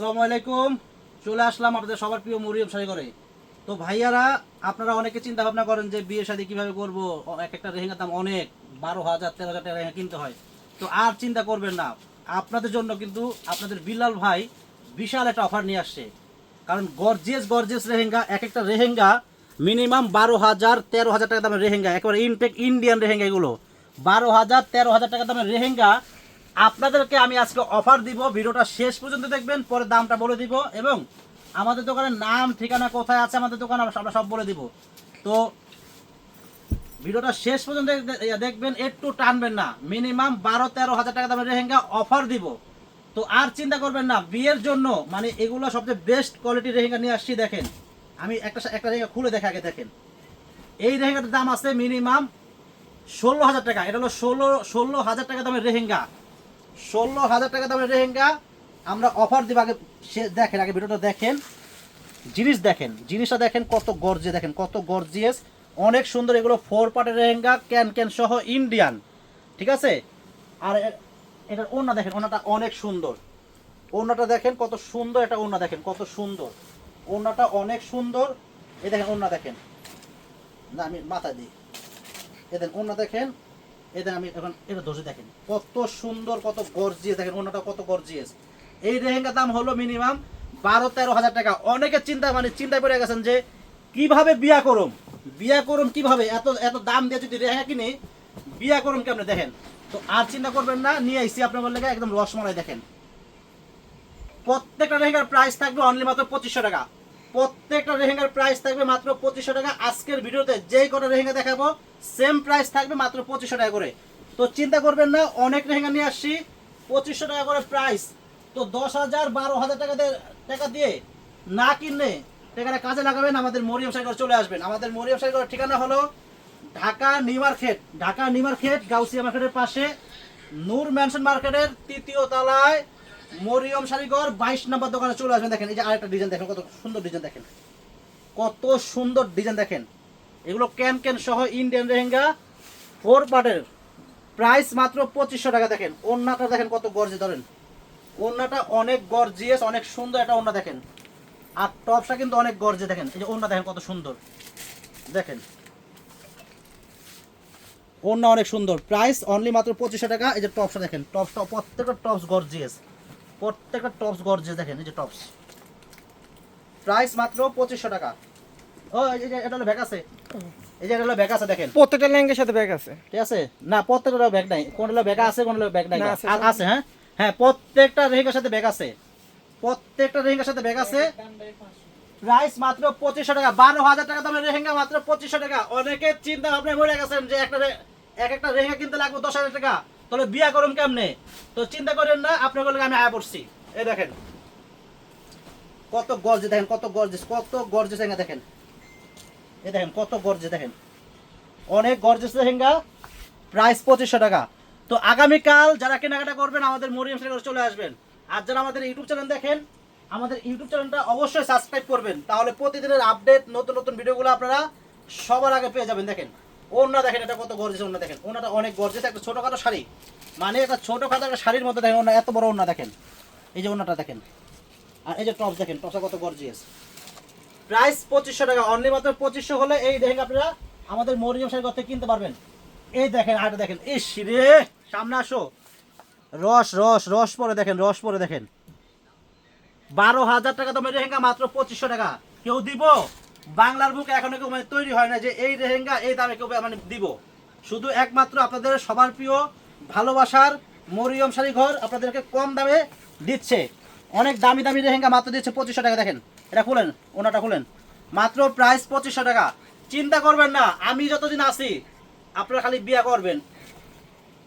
আসসালামু আলাইকুম। চলে আসলাম আপনাদের সবার প্রিয় মরিয়ম শাড়ি করে তো ভাইয়ারা, আপনারা অনেকে চিন্তা ভাবনা করেন যে বিয়ে শাড়ি কীভাবে করব। এক একটা রেহেঙ্গার দাম অনেক, বারো হাজার, তেরো হাজার টাকা কিনতে হয়। তো আর চিন্তা করবেন না, আপনাদের জন্য কিন্তু আপনাদের বিলাল ভাই বিশাল একটা অফার নিয়ে আসছে। কারণ গর্জেস গর্জেস রেহেঙ্গা এক একটা রেহেঙ্গা মিনিমাম বারো হাজার, তেরো হাজার টাকা দামের রেহেঙ্গা একেবারে ইনটেক ইন্ডিয়ান রেহেঙ্গা এগুলো। বারো হাজার, তেরো হাজার টাকা দামের রেহেঙ্গা আপনাদেরকে আমি আজকে অফার দিব। ভিডিওটা শেষ পর্যন্ত দেখবেন, পরে দামটা বলে দিব এবং আমাদের দোকানের নাম, ঠিকানা কোথায় আছে আমাদের দোকান, আমরা সব বলে দিব। তো ভিডিওটা শেষ পর্যন্ত দেখ- দেখবেন, একটু টানবেন না। মিনিমাম বারো, তেরো হাজার টাকা দামের রেহেঙ্গা অফার দিব। তো আর চিন্তা করবেন না, বিয়ের জন্য মানে এগুলো সবচেয়ে বেস্ট কোয়ালিটির রেহেঙ্গা নিয়ে আসছি, দেখেন। আমি একটা একটা রেহেঙ্গা খুলে দেখে আগে, দেখেন। এই রেহেঙ্গাটার দাম আছে মিনিমাম ষোলো হাজার টাকা, এটা হলো ষোলো ষোলো হাজার টাকা দামের রেহেঙ্গা ষোলো হাজার টাকা দামের রেহেঙ্গা আমরা অফার দিব আগে, সে দেখেন, আগে ভিডিওটা দেখেন। জিনিস দেখেন, জিনিসটা দেখেন, কত গর্জে দেখেন, কত গর্জিয়াস অনেক সুন্দর এগুলো ফোর পার্টের রেহেঙ্গা ক্যান ক্যান সহ ইন্ডিয়ান ঠিক আছে? আর এটার ওড়না দেখেন, ওড়নাটা অনেক সুন্দর। ওড়নাটা দেখেন, কত সুন্দর এটা ওড়না দেখেন, কত সুন্দর। ওড়নাটা অনেক সুন্দর। এ দেখেন, ওড়না দেখেন। না, আমি মাথা দিই। এ দেখেন, ওড়না দেখেন দেখেন আমি এখন এটা ধরে দেখেন। কত সুন্দর, কত গর্জিয়াস দেখেন ওনাটা কত গর্জিয়াস এই লেহেঙ্গার দাম হলো মিনিমাম বারো, তেরো হাজার টাকা। অনেকে চিন্তা মানে চিন্তায় পড়ে গেছেন যে, কীভাবে বিয়া করুম? বিয়া করুম কীভাবে? এত এত দাম দিয়ে যদি রেহা কিনি, বিয়া করুম কেমনে? দেখেন। তো আর চিন্তা করবেন না, নিয়ে আইসি আপনার লেগে একদম রসমালাই দেখেন। প্রত্যেকটা লেহেঙ্গার প্রাইস থাকবে অনলি মাত্র পঁচিশশো টাকা। প্রত্যেকটা রেহেঙ্গার প্রাইস থাকবে মাত্র পঁচিশশো টাকা। আজকের ভিডিওতে যেই কটা রেহেঙ্গা দেখাবো সেম প্রাইস থাকবে মাত্র পঁচিশশো টাকা করে। তো চিন্তা করবেন না, অনেক রেহেঙ্গা নিয়ে আসছি, পঁচিশশো টাকা করে প্রাইস তো দশ হাজার বারো হাজার টাকা টাকা দিয়ে না কিনলে টাকাটা কাজে লাগাবেন, আমাদের মরিয়ম সাইকেল চলে আসবেন। আমাদের মরিয়ম সাইকেল ঠিকানা হলো Dhaka new market Dhaka new market Gausia মার্কেটের পাশে, নূর ম্যানশন মার্কেটের তৃতীয় তলায় মরিয়ম শাড়িঘর বাইশ নম্বর দোকানে চলে আসবেন, দেখেন, এই যে আরেকটা ডিজাইন দেখেন, কত সুন্দর ডিজাইন দেখেন। কত সুন্দর ডিজাইন দেখেন। এগুলো ক্যান ক্যান সহ ইন্ডিয়ান রেহেঙ্গা ফোর পার্টের প্রাইস মাত্র পঁচিশশো টাকা, দেখেন। ওড়নাটা দেখেন কত গর্জে ধরেন। ওড়নাটা অনেক গর্জিয়াস অনেক সুন্দর একটা ওড়না, দেখেন। আর টপসটা কিন্তু অনেক গর্জে দেখেন। এই যে ওড়না দেখেন কত সুন্দর। দেখেন। ওড়না অনেক সুন্দর। প্রাইস অনলি মাত্র পঁচিশশো টাকা, এই যে টপসটা দেখেন। টপসটা প্রত্যেকটা টপস গর্জিয়াস প্রত্যেকটা টপস গর্জিয়াস দেখেন এই যে টপস প্রাইস মাত্র পঁচিশশো টাকা। ও এই যে এটা হলো ব্যাগ আছে। এই যে এটা হলো ব্যাগ আছে দেখেন। প্রত্যেকটা লেহেঙ্গার সাথে ব্যাগ আছে। ঠিক আছে? না প্রত্যেকটা ব্যাগ নাই। কোনটা ব্যাগ আছে কোনটা ব্যাগ নাই। আছে, হ্যাঁ? হ্যাঁ প্রত্যেকটা রেহেঙ্গার সাথে ব্যাগ আছে। প্রত্যেকটা রেহেঙ্গার সাথে ব্যাগ আছে। প্রাইস মাত্র পঁচিশশো টাকা। বারো হাজার টাকা দামের রেহেঙ্গা মাত্র পঁচিশশো টাকা। অনেকে চিন্তা ভাবনা মরে গেছেন যে একটা এক একটা রেহেঙ্গা কিনতে লাগবে দশ হাজার টাকা। তাহলে বিয়া করুন কেমনে? তো চিন্তা করেন না আপনার আমি আয়া পড়ছি। এই দেখেন। কত গর্জে দেখেন, কত গর্জে কত গর্জে রেহেঙ্গা দেখেন। এই দেখেন, কত গর্জে দেখেন। অনেক গর্জে লেহেঙ্গা প্রাইস পঁচিশশো টাকা। তো আগামীকাল যারা কেনাকাটা করবেন, আমাদের মরিয়াম সেখানে চলে আসবেন। আর যারা আমাদের ইউটিউব চ্যানেল দেখেন, আমাদের ইউটিউব চ্যানেলটা অবশ্যই সাবস্ক্রাইব করবেন। তাহলে প্রতিদিনের আপডেট নতুন নতুন ভিডিওগুলো আপনারা সবার আগে পেয়ে যাবেন, দেখেন। ওড়না দেখেন, এটা কত গর্জেস ওড়না দেখেন। ওনাটা অনেক গর্জেস একটা ছোটোখাটো শাড়ি। মানে একটা ছোটোখাটো একটা শাড়ির মধ্যে দেখেন ওনা এত বড় ওড়না দেখেন। এই যে ওড়নাটা দেখেন। আর এই যে টপস দেখেন, টপসটা কত গর্জিয়াস। প্রাইস পঁচিশশো টাকা অনলি মাত্র পঁচিশশো হলে এই দেখেন আপনারা আমাদের মরিয়ম শাড়ি থেকে কিনতে পারবেন। এই দেখেন, আরেকটা দেখেন। ইস রে, সামনে আসো। রস রস রস পরে দেখেন, রস পরে দেখেন। বারো হাজার টাকা দামের রেহেঙ্গা মাত্র পঁচিশশো টাকা। কেউ দিব? বাংলার বুকে এখনও কেউ মানে তৈরি হয় না যে এই রেহেঙ্গা, এই দামে কেউ মানে দিব। শুধু একমাত্র আপনাদের সবার প্রিয়, ভালোবাসার মরিয়ম শাড়ি ঘর আপনাদেরকে কম দামে দিচ্ছে। অনেক দামি দামি রেহেঙ্গা মাত্র দিচ্ছে পঁচিশশো টাকা, দেখেন। এটা খুলেন, ওনাটা খুলেন। মাত্র প্রাইস পঁচিশশো টাকা। চিন্তা করবেন না, আমি যতদিন আছি, আপনারা খালি বিয়া করবেন।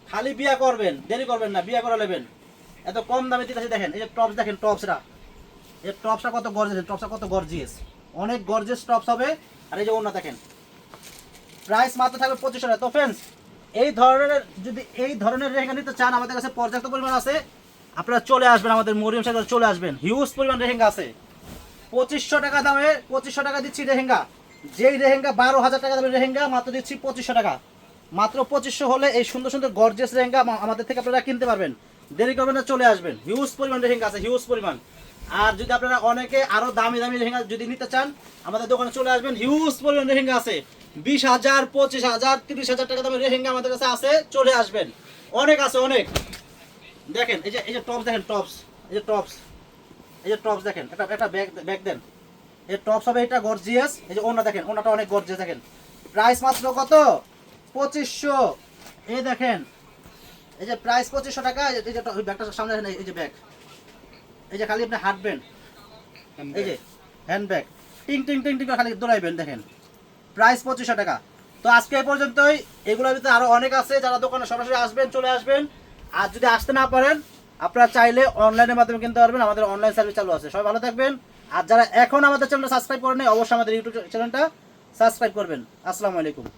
খালি বিয়া করবেন, দেরি করবেন না, বিয়া করে নেবেন। এত কম দামে দিতেছি, দেখেন, এই যে টপস দেখেন টপসরা এই টপসটা কত গর্জিয়াস টপসটা কত গর্জিয়াস অনেক গর্জিয়াস টপস হবে। আর এই যে অন্য দেখেন। প্রাইস মাত্র থাকবে পঁচিশশো টাকা। তো ফ্রেন্ডস এই ধরনের, যদি এই ধরনের রেহেঙ্গা নিতে চান, আমাদের কাছে পর্যাপ্ত পরিমাণ আছে। আপনারা চলে আসবেন আমাদের মরিয়ম সাগর চলে আসবেন। হিউজ পরিমাণ রেহেঙ্গা আছে। পঁচিশশো টাকা দামে, পঁচিশশো টাকা দিচ্ছি রেহেঙ্গা। যেই রেহেঙ্গা বারো হাজার টাকা দামের রেহেঙ্গা, মাত্র দিচ্ছি পঁচিশশো টাকা। মাত্র পঁচিশশো হলে এই সুন্দর সুন্দর গর্জেস রেহেঙ্গা আমা- আমাদের থেকে আপনারা কিনতে পারবেন। দেরি করবেন না, চলে আসবেন। হিউজ পরিমাণ রেহেঙ্গা আছে হিউজ পরিমাণ। আর যদি আপনারা অনেকে আরও দামি দামি লেহেঙ্গা যদি নিতে চান, আমাদের দোকানে চলে আসবেন। হিউজ পরিমাণ লেহেঙ্গা আছে। বিশ হাজার, পঁচিশ হাজার, তিরিশ হাজার টাকা দামের লেহেঙ্গা আমাদের কাছে আছে, চলে আসবেন। অনেক আছে, অনেক। দেখেন, এই যে এই যে টপস দেখেন টপস এই যে টপস এই যে টপস দেখেন, একটা একটা ব্যাগ ব্যাগ দেন। এই টপস হবে এটা গর্জিয়াস এই যে ওনা দেখেন ওনাটা অনেক গর্জিয়াস দেখেন। প্রাইস মাত্র কত? পঁচিশশো। এই দেখেন এই যে প্রাইস পঁচিশশো টাকা এই যে- ওই ব্যাগটার সামনে এই- যে ব্যাগ। এই যে খালি আপনি হাঁটবেন। এই যে হ্যান্ড ব্যাগ টিং টিং টিং টিং করে খালি দৌড়াইবেন দেখেন। প্রাইস পঁচিশশো টাকা। তো আজকে এই পর্যন্তই। এগুলোর ভিতরে আরও অনেক আছে যারা দোকানে সরাসরি আসবেন চলে আসবেন। আর যদি আসতে না পারেন আপনারা চাইলে অনলাইনের মাধ্যমে কিনতে পারবেন। আমাদের অনলাইন সার্ভিস চালু আছে। সবাই ভালো থাকবেন। আর যারা এখন আমাদের চ্যানেলটা সাবস্ক্রাইব করেন অবশ্যই আমাদের ইউটিউব চ্যানেলটা সাবস্ক্রাইব করবেন। আসসালামু আলাইকুম।